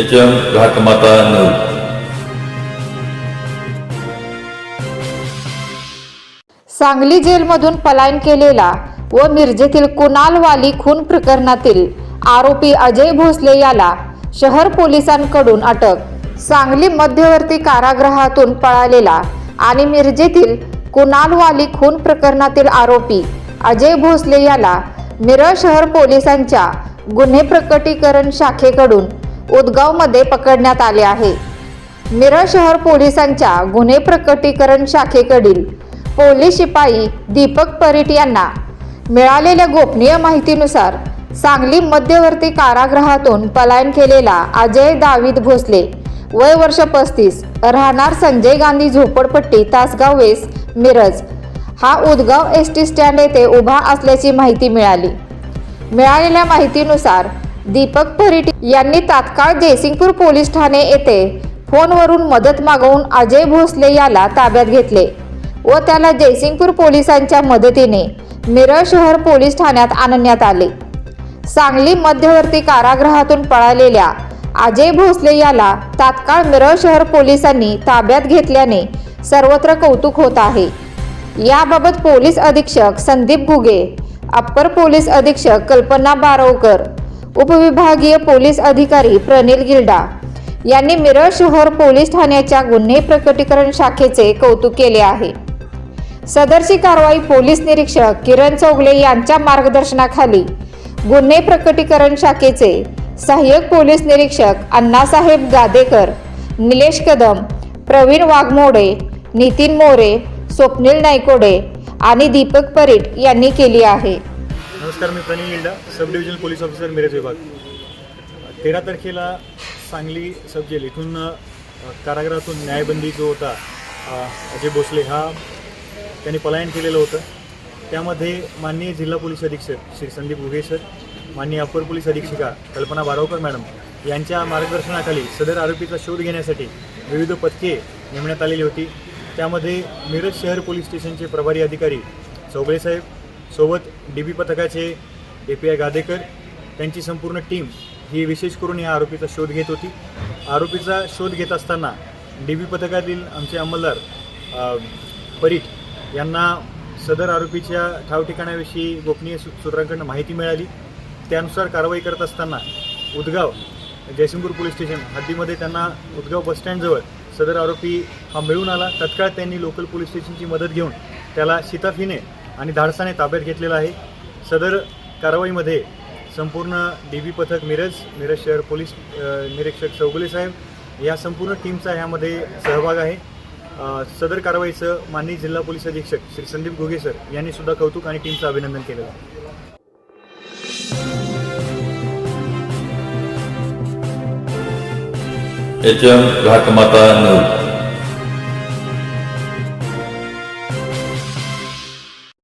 H M Ghatmata news Sangli जेलमधून पलायन केलेला व मिरजेतील कुणाल वाली खून प्रकरणातील आरोपी अजय भोसले याला शहर पोलिसांकडून अटक. सांगली मध्यवर्ती कारागृहातून पळालेला आणि मिरजेतील कुणाल वाली खून प्रकरणातील आरोपी अजय भोसले याला मिरज शहर पोलिसांच्या गुन्हे प्रकटीकरण शाखेकडून उदगावमध्ये पकडण्यात आले आहे. मिरज शहर पोलिसांच्या गुन्हे प्रकटीकरण शाखेकडील पोलीस शिपाई दीपक परीट यांना मिळालेल्या गोपनीय माहितीनुसार सांगली मध्यवर्ती कारागृहातून पलायन केलेला अजय दावीद भोसले वय वर्ष पस्तीस राहणार संजय गांधी झोपडपट्टी तासगाव वेस मिरज. हा उदगाव एस टी स्टँड येथे उभा असल्याची माहिती मिळाली. मिळालेल्या माहितीनुसार दीपक परिट यांनी तात्काळ जयसिंगपूर पोलीस ठाणे येथे फोनवरून मदत मागवून अजय भोसले याला ताब्यात घेतले व त्याला जयसिंगपूर पोलिसांच्या मदतीने मिरळ शहर पोलीस ठाण्यात आणण्यात आले. सांगली मध्यवर्ती कारागृहातून पळालेल्या अजय भोसले याला तात्काळ मिरळ शहर पोलिसांनी ताब्यात घेतल्याने सर्वत्र कौतुक होत आहे. याबाबत पोलीस अधीक्षक संदीप घुगे अप्पर पोलीस अधीक्षक कल्पना बारवकर उपविभागीय पोलीस अधिकारी प्रनिल गिल्डा यांनी मिरज शहर पोलीस ठाण्याच्या गुन्हे प्रकटीकरण शाखेचे कौतुक केले आहे. सदरची कारवाई पोलीस निरीक्षक किरण चौगले यांच्या मार्गदर्शनाखाली गुन्हे प्रकटीकरण शाखेचे सहाय्यक पोलीस निरीक्षक अण्णासाहेब गादेकर निलेश कदम प्रवीण वाघमोडे नितीन मोरे स्वप्नील नायकोडे आणि दीपक परीट यांनी केली आहे. नमस्कार मी Pranil Gilda sub division police officer Miraj विभाग. तेरा तारखेला सांगली सब जेल इथून कारागृहातून न्यायबंदी जो होता अजय भोसले हा त्यांनी पलायन केलेलं होतं. त्यामध्ये माननीय जिल्हा पोलीस अधीक्षक श्री संदीप उगे सर माननीय अपर पोलीस अधीक्षिका कल्पना बारावकर मॅडम यांच्या मार्गदर्शनाखाली सदर आरोपीचा शोध घेण्यासाठी विविध पथके नेमण्यात आलेली होती. त्यामध्ये मिरज शहर पोलीस स्टेशनचे प्रभारी अधिकारी चौगळे साहेब सोबत डी बी पथकाचे ए पी आय गादेकर त्यांची संपूर्ण टीम ही विशेष करून या आरोपीचा शोध घेत होती. आरोपीचा शोध घेत असताना डी बी पथकातील आमचे अंमलदार परीट यांना सदर आरोपीच्या ठाव ठिकाणाविषयी गोपनीय सूत्रांकडून माहिती मिळाली. त्यानुसार कारवाई करत असताना उदगाव जयसिंगपूर पोलीस स्टेशन हद्दीमध्ये त्यांना उदगाव बसस्टँडजवळ सदर आरोपी हा मिळून आला. तत्काळ त्यांनी लोकल पोलीस स्टेशनची मदत घेऊन त्याला शिताफीने आणि धाडसाने ताब्यात घेतलेला आहे. सदर कारवाईमध्ये संपूर्ण डी बी पथक मिरज मिरज शहर पोलीस निरीक्षक चौगुले साहेब या संपूर्ण टीमचा ह्यामध्ये सहभाग आहे. सदर कारवाईचं माननीय जिल्हा पोलीस अधीक्षक श्री संदीप घुगे सर यांनी सुद्धा कौतुक आणि टीमचं अभिनंदन केलेलं आहे. H M Ghatmata news